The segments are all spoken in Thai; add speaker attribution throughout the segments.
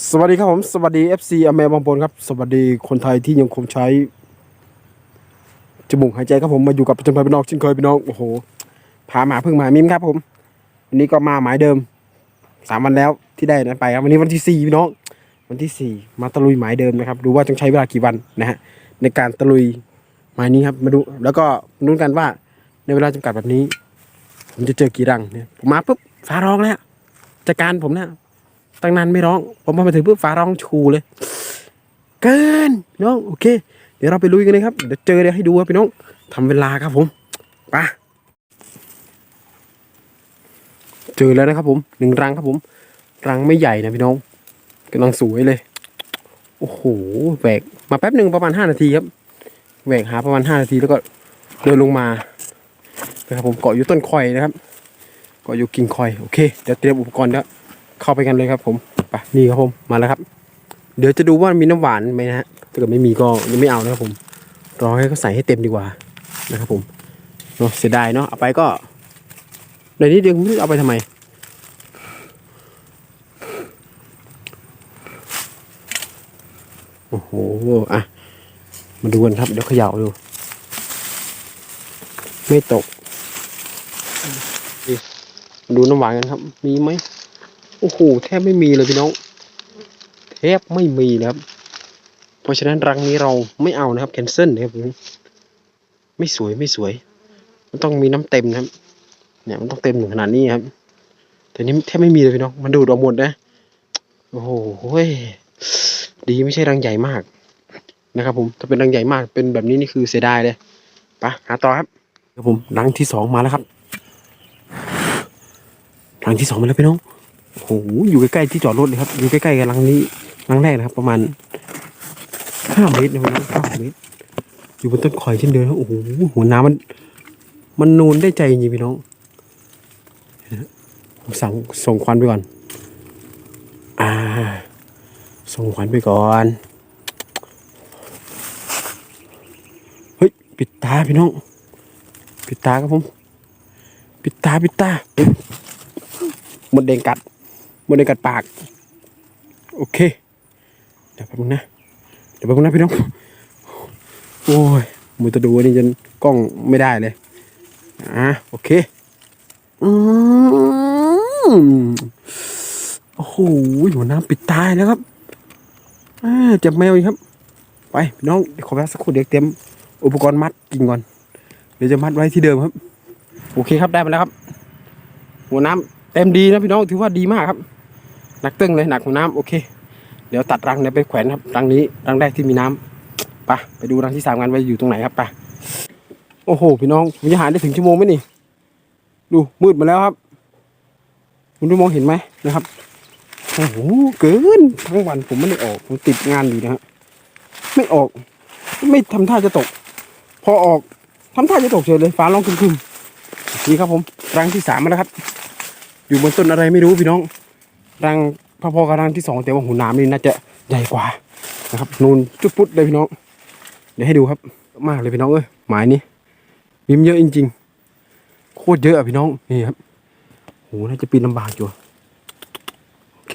Speaker 1: สวัสดีครับผมสวัสดี FC อเมริบางปนครับ สวัสดีคนไทยที่ยังคงใช้จมูกหายใจครับผมมาอยู่กับประจำภัยพี่น้องเชินเคยพี่น้องโอ้โหพาหมาเพิ่งมามิมครับผมวันนี้ก็มาหมายเดิมสามวันแล้วที่ได้นั้นไปครับวันนี้วันที่สี่พี่น้องวันที่สี่มาตะลุยหมายเดิมนะครับดูว่าต้องใช้เวลากี่วันนะฮะในการตะลุยหมายนี้ครับมาดูแล้วก็มาดูกันว่าในเวลาจำกัดแบบนี้ผมจะเจอกี่รังเนี่ยผมมาปุ๊บฟ้าร้องแล้วจัดการผมนี่ย ตั้งนานไม่ร้อง ผมพอมาถึงปุ๊บฟ้าร้องชูเลย เกินน้องโอเค เดี๋ยวเราไปลุยกันเลยครับเดี๋ยวเจอเดี๋ยวให้ดูครับพี่น้องทำเวลาครับผมไปเจอแล้วนะครับผมหนึ่งรังครับผม รังไม่ใหญ่นะพี่น้องกำลังสวยเลย โอ้โหแหวกมาแป๊บหนึ่งประมาณห้านาทีครับแหวกหาประมาณห้านาทีแล้วก็เดินลงมานะครับผมเกาะอยู่ต้นคอยนะครับเกาะอยู่กิ่งคอยโอเคเดี๋ยวเตรียมอุปกรณ์แล้ว เข้าไปกันเลยครับ ผมไปนี่ครับผมมาแล้วครับ เดี๋ยวจะดูว่ามีน้ำหวานไหมนะฮะถ้าเกิดไม่มีก็ยังไม่เอานะครับผมรอให้เขาใส่ให้เต็มดีกว่านะครับผมเนาะเสียดายเนาะเอาไปก็ในนี้เดี๋ยวไม่รู้เอาไปทำไมโอ้โหอะมาดูกันครับ เดี๋ยวเขย่าดู ไม่ตก ดูน้ำหวานกันครับ มีไหม โอ้โหแทบไม่มีเลยพี่น้องแทบไม่มีเลยครับ เพราะฉะนั้นรังนี้เราไม่เอานะครับแคนเซิลนะครับผมไม่สวยไม่สวย มันต้องมีน้ำเต็มนะครับ เนี่ยมันต้องเต็มถึงขนาดนี้ครับแต่นี้แทบไม่มีเลยพี่น้องมันดูดออกหมดนะโอ้โหดีไม่ใช่รังใหญ่มากนะครับผมถ้าเป็นรังใหญ่มากเป็นแบบนี้นี่คือเสียดายเลยไปหาต่อครับครับผมรังที่สองมาแล้วครับรังที่สองมาแล้วพี่น้อง โอ้โหอยู่ใกล้ๆที่จอดรถเลยครับ อยู่ใกล้ๆกับรังนี้รังแรกนะครับ ประมาณห้าเมตรนะครับห้าเมตร อยู่บนต้นข่อยเช่นเดิมครับโอ้โหหัวน้ำมัน มันนูนได้ใจจริงพี่น้องผมสั่งส่งควันไปก่อน อ่า ส่งควันไปก่อน เฮ้ย ปิดตาพี่น้อง ปิดตาครับผม ปิดตา ปิดตา หมดแดงกัด มดแดงกัดปาก โอเค เดี๋ยวแป๊บนึงนะ เดี๋ยวแป๊บนึงนะพี่น้อง โอ้ยมือตะดูนี่จนกล้องไม่ได้เลย อะโอเค อืมโอ้โหหัวน้ำปิดตายแล้วครับเจ็บแมวครับ ไปพี่น้องเดี๋ยวขอแป๊บสักครู่เดี๋ยวเตรียมอุปกรณ์มัดกิ่งก่อน เดี๋ยวจะมัดไว้ที่เดิมครับ โอเคครับได้มาแล้วครับ หัวน้ำเต็มดีนะพี่น้องถือว่าดีมากครับ หนักตึ้งเลยหนักหัวน้ำโอเค เดี๋ยวตัดรังเดี๋ยไปแขวนครับรังนี้รังแรกที่มีน้ำไปไปดูรังที่สามกันว่าอยู่ตรงไหนครับไปโอ้โหพี่น้องผมจะหาได้ถึงชั่วโมงไหมนี่ ดูมืดมาแล้วครับ คุณดูมองเห็นไหมนะครับโอ้โหเกินทั้งวันผมไม่ได้ออกผมติดงานอยู่นะฮะไม่ออก ไม่ทำท่าจะตก พอออกทำท่าจะตกเฉยเลยฟ้าร้องคึมๆนี่ครับผมรังที่สามมาแล้วครับ อยู่บนต้นอะไรไม่รู้พี่น้อง รังพอๆกับรังที่สองแต่ว่าหูน้ำนี่น่าจะใหญ่กว่านะครับนูนจุดปุ๊ดเลยพี่น้อง เดี๋ยวให้ดูครับ มากเลยพี่น้องเอ้ยหมายนี้มิมเยอะจริงๆ โคตรเยอะอะพี่น้องนี่ครับโหน่าจะปีนลำบากอยู่โอเค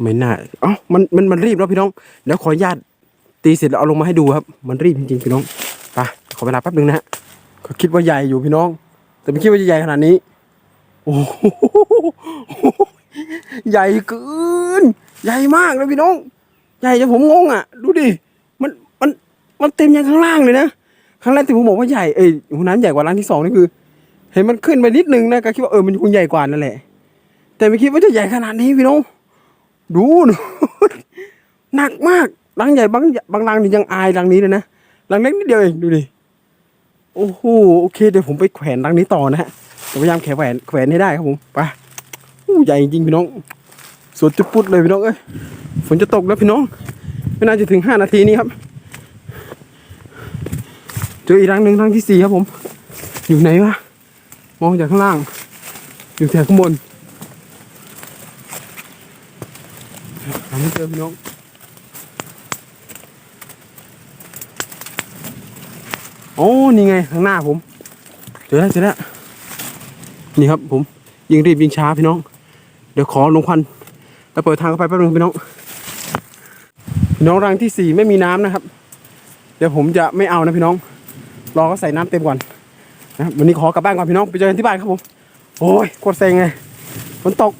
Speaker 1: ไม่น่าเอ๋อมันมันมันรีบแล้วพี่น้องเดี๋ยวขออนุญาตตีเสร็จแล้วเอาลงมาให้ดูครับ มันรีบจริงๆพี่น้องไปขอเวลาแป๊บนึงนะฮะคิดว่าใหญ่อยู่พี่น้อง แต่ไม่คิดว่าจะใหญ่ขนาดนี้ โอ้โห ใหญ่เกิน ใหญ่มากเลยพี่น้อง ใหญ่จนผมงงอะ ดูดิ มัน มัน มันเต็มยันข้างล่างเลยนะ ครั้งแรกที่ผมบอกว่าใหญ่ เอ้ยหัวน้ำใหญ่กว่าร้านที่สองนี่คือ เห็นมันขึ้นไปนิดนึงนะก็คิดว่าเออ มันคงใหญ่กว่านั่นแหละ แต่ไม่คิดว่าจะใหญ่ขนาดนี้พี่น้อง ดูดูหนักมากรังใหญ่บางบางรังนี่ยังอายรังนี้เลยนะรังเล็กนิดเดียวเองดูดิ โอ้โห โอเคเดี๋ยวผมไปแขวนรังนี้ต่อนะฮะพยายามแขวนแขวนให้ได้ครับผม ไปใหญ่จริงพี่น้อง สวนจุดปุดเลยพี่น้องเอ้ยฝนจะตกแล้วพี่น้อง ไม่น่าจะถึงห้านาทีนี้ครับ เจออีกรังหนึ่งรังที่สี่ครับผม อยู่ไหนวะมองจากข้างล่าง อยู่แถวข้างบนหาไม่เจอพี่น้องโอ้นี่ไงข้างหน้าผมเจอแล้วเจอแล้วนี่ครับผม ยิงรีบยิงช้าพี่น้อง เดี๋ยวขอลงควัน แล้วเปิดทางเข้าไปแป๊บนึงพี่น้องพี่น้องรังที่สี่ไม่มีน้ำนะครับ เดี๋ยวผมจะไม่เอานะพี่น้อง รอเขาใส่น้ำเต็มก่อนนะครับวันนี้ขอกลับบ้านก่อนพี่น้องไปเจอกันที่บ้านครับผม โอ้ยโคตรเซ็งเลยฝนตก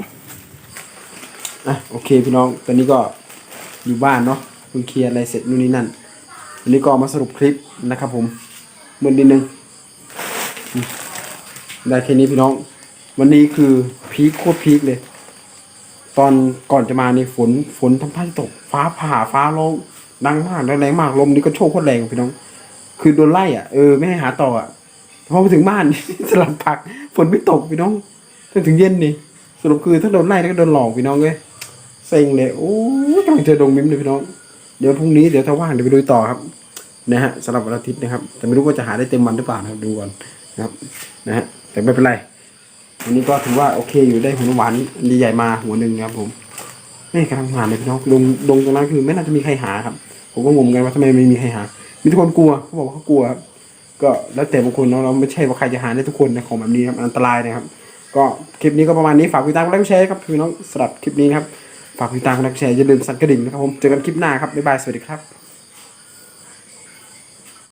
Speaker 1: อะโอเคพี่น้องตอนนี้ก็อยู่บ้านเนาะเพิ่งเคลียร์อะไรเสร็จนู่นนี่นั่นวันนี้ก็มาสรุปคลิปนะครับ ผมเมื่อนิดนึงได้แค่นี้พี่น้อง วันนี้คือพีคโคตรพีคเลย ตอนก่อนจะมานี่ฝนฝนทำท่าจะตก ฟ้าผ่าฟ้าร้องดังมากแรงมากลมนี่ก็โชกโคตรแรงพี่น้อง คือโดนไล่อะเออไม่ให้หาต่ออะพอมาถึงบ้าน สลับผักฝนไม่ตกพี่น้องจนถึงเย็นนี่สรุปคือถ้าโดนไล่ก็โดนหลอกพี่น้องเลยเซ็งเลยโอ้ยกำลังเจอดงมิมเลยพี่น้องเดี๋ยวพรุ่งนี้เดี๋ยวถ้าว่างเดี๋ยวไปดูต่อครับนะฮะสำหรับวันอาทิตย์นะครับ แต่ไม่รู้ว่าจะหาได้เต็มวันหรือเปล่านะครับดูก่อนนะครับนะฮะแต่ไม่เป็นไร วันนี้ก็ถือว่าโอเคอยู่ได้หัวหวานใหญ่มาหัวหนึ่งครับผมไม่กำลังหาเลยพี่น้องดงดงตรงนั้นคือไม่น่าจะมีใครหาครับ ผมก็งงกันว่าทำไมไม่มีใครหา มีทุกคนกลัวเขาบอกว่าเขากลัวครับก็แล้วแต่บางคนเนาะเราไม่ใช่ว่าใครจะหาได้ทุกคนนะของแบบนี้ครับอันตรายนะครับ ก็คลิปนี้ก็ประมาณนี้ฝากติดตามและแชร์ครับพี่น้องสำหรับคลิปนี้นะครับฝากติดตามและแชร์อย่าลืมสั่นกระดิ่งนะครับผมเจอกันคลิปหน้าครับบ๊ายบายสวัสดีครับ